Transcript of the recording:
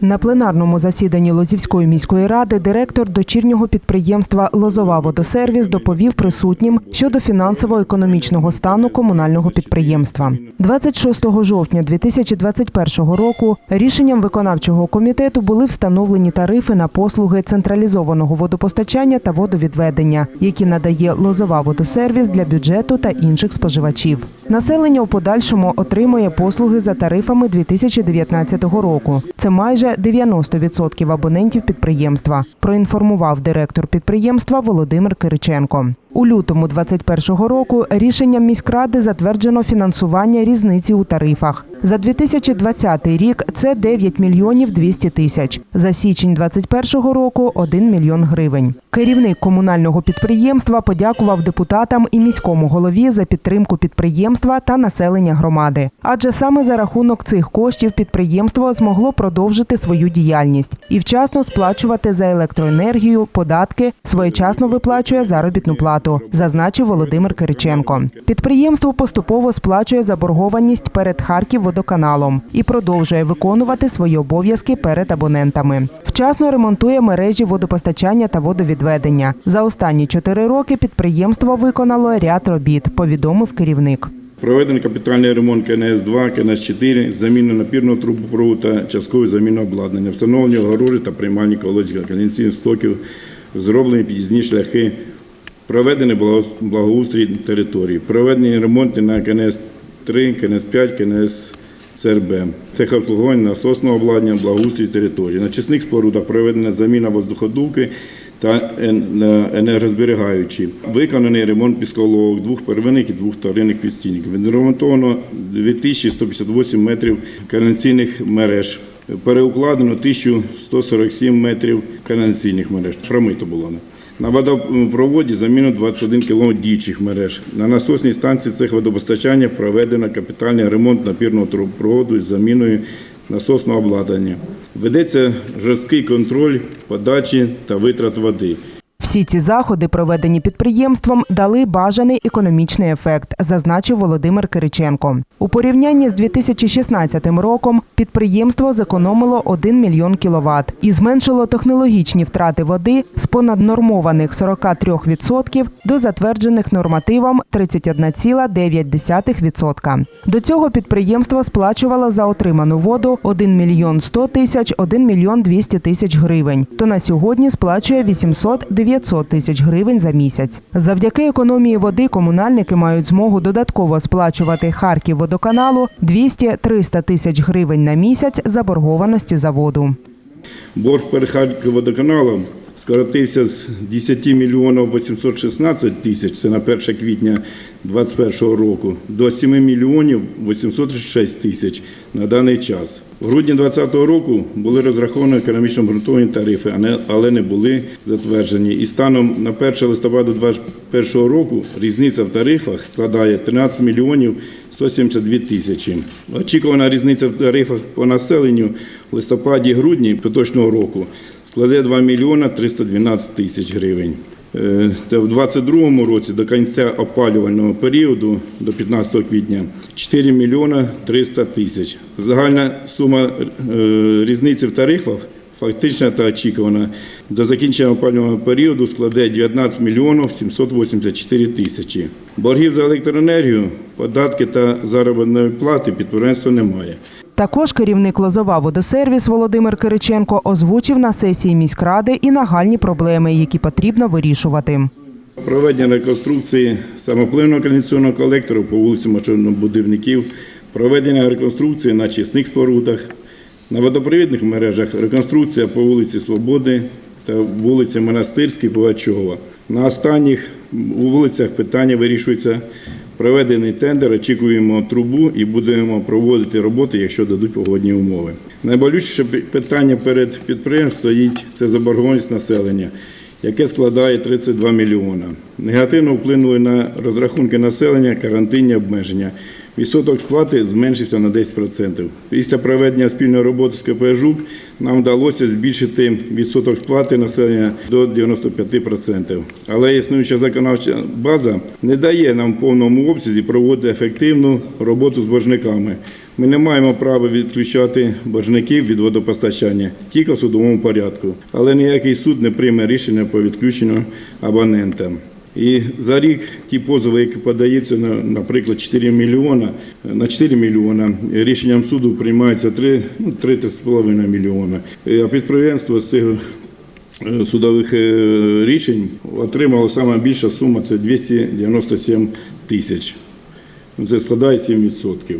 На пленарному засіданні Лозівської міської ради директор дочірнього підприємства Лозова водосервіс доповів присутнім щодо фінансово-економічного стану комунального підприємства. 26 жовтня 2021 року рішенням виконавчого комітету були встановлені тарифи на послуги централізованого водопостачання та водовідведення, які надає Лозова водосервіс для бюджету та інших споживачів. Населення у подальшому отримує послуги за тарифами 2019 року. Це майже 90% абонентів підприємства. Проінформував директор підприємства Володимир Кириченко. У лютому 2021 року рішенням міськради затверджено фінансування різниці у тарифах. За 2020 рік це 9 мільйонів 200 тисяч. За січень 2021 року 1 мільйон гривень. Керівник комунального підприємства подякував депутатам і міському голові за підтримку підприємства та населення громади. Адже саме за рахунок цих коштів підприємство змогло продовжити свою діяльність і вчасно сплачувати за електроенергію, податки, своєчасно виплачує заробітну плату, зазначив Володимир Кириченко. Підприємство поступово сплачує заборгованість перед Харківводоканалом і продовжує виконувати свої обов'язки перед абонентами. Вчасно ремонтує мережі водопостачання та водовідведення. За останні чотири роки підприємство виконало ряд робіт, повідомив керівник. Проведений капітальний ремонт КНС-2, КНС-4, заміну напірного трубопроводу та часткову заміну обладнання, встановлення огорожі та приймальні колодців, каналізаційних стоків, зроблені під'їзні шляхи, проведений благо- благоустрій території, проведені ремонти на КНС-3, КНС-5, КНС-ЦРБ, техобслуговування насосного обладнання, благоустрій території. На чесних спорудах проведена заміна воздуходувки та енергозберігаючі. Виконаний ремонт пісколовок двох первинних і двох вторинних підстійників. Відремонтовано 2158 метрів каналізаційних мереж. Переукладено 1147 метрів каналізаційних мереж. Промито було. На водопроводі заміну 21 км діючих мереж. На насосній станції цих водопостачання проведено капітальний ремонт напірного трубопроводу з заміною насосного обладнання. Ведеться жорсткий контроль подачі та витрат води. Всі ці заходи, проведені підприємством, дали бажаний економічний ефект, зазначив Володимир Кириченко. У порівнянні з 2016 роком підприємство зекономило 1 мільйон кіловат і зменшило технологічні втрати води з понаднормованих 43% до затверджених нормативом 31,9%. До цього підприємство сплачувало за отриману воду 1 мільйон 100 тисяч, 1 мільйон 200 тисяч гривень. То на сьогодні сплачує 800-900 тисяч гривень за місяць. Завдяки економії води комунальники мають змогу додатково сплачувати Харків водоканалу 200-300 тисяч гривень на місяць заборгованості за воду. Борг перед Харківводоканалом скоротився з 10 мільйонів 816 тисяч, це на 1 квітня 2021 року, до 7 мільйонів 836 тисяч на даний час. В грудні 2020 року були розраховані економічно обґрунтовані тарифи, але не були затверджені. І станом на 1 листопада 2021 року різниця в тарифах складає 13 мільйонів 172 тисячі. Очікувана різниця в тарифах по населенню в листопаді-грудні поточного року складе 2 мільйона 312 тисяч гривень. Е, Та в 2022 році до кінця опалювального періоду до 15 квітня 4 мільйона 300 тисяч. Загальна сума е, різниці в тарифах фактична та очікувана до закінчення опалювального періоду складе 19 мільйонів 784 тисячі. Боргів за електроенергію, податки та заробітної плати підприємства немає. Також керівник Лозова водосервіс Володимир Кириченко озвучив на сесії міськради і нагальні проблеми, які потрібно вирішувати. Проведення реконструкції самопливного каналізаційного колектору по вулиці машинобудівників, проведення реконструкції на чисних спорудах, на водопровідних мережах реконструкція по вулиці Свободи та вулиці Монастирській, Пугачова. На останніх вулицях питання вирішується. Проведений тендер, очікуємо трубу і будемо проводити роботи, якщо дадуть погодні умови. Найболючіше питання перед підприємством стоїть це заборгованість населення яке складає 32 мільйона. Негативно вплинули на розрахунки населення карантинні обмеження. Відсоток сплати зменшився на 10%. Після проведення спільної роботи з КП «Жук» нам вдалося збільшити відсоток сплати населення до 95%. Але існуюча законодавча база не дає нам в повному обсязі проводити ефективну роботу з боржниками. Ми не маємо права відключати боржників від водопостачання тільки в судовому порядку, але ніякий суд не прийме рішення по відключенню абонентам. І за рік ті позови, які подаються, на, наприклад, 4 мільйона, на 4 мільйона, рішенням суду приймається 3, ну, 3,5 мільйона. Е, А підприємство з цих е, судових е, рішень отримало саме більша сума це 297 тисяч. Це складає 7%.